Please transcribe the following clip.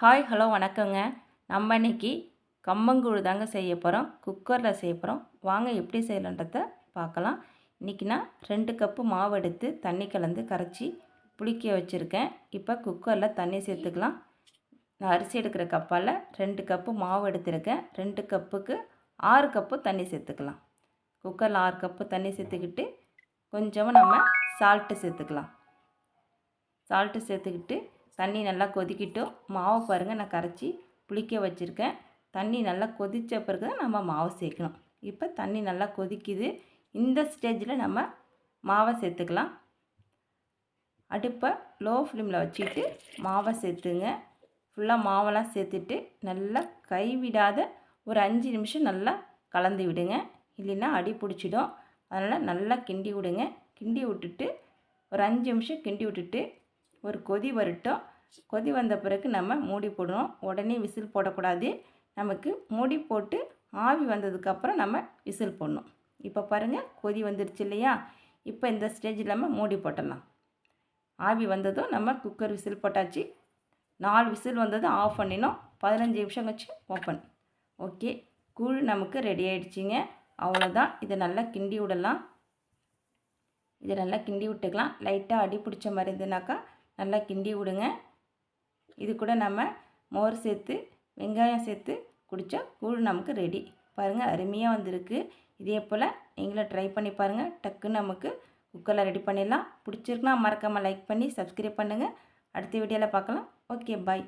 Hi hello வணக்கங்க. நம்ம இன்றைக்கி கம்மங்கூழ் தாங்க செய்ய போகிறோம் குக்கரில் செய்ய போகிறோம் வாங்க எப்படி செய்யலான்றத பார்க்கலாம். இன்றைக்கி நான் ரெண்டு கப்பு மாவு எடுத்து தண்ணி கலந்து கரைச்சி புளிக்க வச்சுருக்கேன். இப்போ குக்கரில் தண்ணி சேர்த்துக்கலாம். நான் அரிசி எடுக்கிற கப்பால் ரெண்டு கப்பு மாவு எடுத்திருக்கேன். ரெண்டு கப்புக்கு ஆறு கப்பு தண்ணி சேர்த்துக்கலாம். குக்கரில் ஆறு கப்பு தண்ணி சேர்த்துக்கிட்டு கொஞ்சமாக நம்ம சால்ட்டு சேர்த்துக்கலாம். சால்ட்டு சேர்த்துக்கிட்டு தண்ணி நல்லா கொதிக்கிட்டும். மாவை பாருங்கள் நான் கரைச்சி புளிக்க வச்சுருக்கேன். தண்ணி நல்லா கொதித்த பிறகு தான் நம்ம மாவு சேர்க்கணும். இப்போ தண்ணி நல்லா கொதிக்குது. இந்த ஸ்டேஜில் நம்ம மாவை சேர்த்துக்கலாம். அடுப்பை லோ ஃப்ளேமில் வச்சுக்கிட்டு மாவை சேர்த்துங்க. ஃபுல்லாக மாவெல்லாம் சேர்த்துட்டு நல்லா கைவிடாத ஒரு அஞ்சு நிமிஷம் நல்லா கலந்து விடுங்க. இல்லைன்னா அடி பிடிச்சிடும். அதனால் நல்லா கிண்டி விடுங்க. கிண்டி விட்டுட்டு ஒரு அஞ்சு நிமிஷம் கிண்டி விட்டுட்டு ஒரு கொதி வரட்டும். கொதி வந்த பிறகு நம்ம மூடி போடணும். உடனே விசில் போடக்கூடாது. நமக்கு மூடி போட்டு ஆவி வந்ததுக்கப்புறம் நம்ம விசில் போடணும். இப்போ பாருங்கள் கொதி வந்துடுச்சு இல்லையா? இப்போ இந்த ஸ்டேஜில் நம்ம மூடி போட்டலாம். ஆவி வந்ததும் நம்ம குக்கர் விசில் போட்டாச்சு. நாலு விசில் வந்ததும் ஆஃப் பண்ணினோம் பதினஞ்சு நிமிஷம் வச்சு ஓப்பன் ஓகே கூழ் நமக்கு ரெடி ஆகிடுச்சிங்க அவ்வளோதான் இதை நல்லா கிண்டி விடலாம். இதை நல்லா கிண்டி விட்டுக்கலாம். லைட்டாக அடி பிடிச்ச மாதிரி இருந்ததுனாக்கா நல்லா கிண்டி விடுங்க. இது கூட நம்ம மோர் சேர்த்து வெங்காயம் சேர்த்து குடித்தா கூழ் நமக்கு ரெடி பாருங்கள் அருமையாக வந்திருக்கு. இதே போல் நீங்களும் ட்ரை பண்ணி பாருங்கள் டக்குன்னு நமக்கு குக்கரில் ரெடி பண்ணிடலாம். பிடிச்சிருக்குன்னா மறக்காமல் லைக் பண்ணி சப்ஸ்கிரைப் பண்ணுங்கள் அடுத்த வீடியோவில் பார்க்கலாம். Okay bye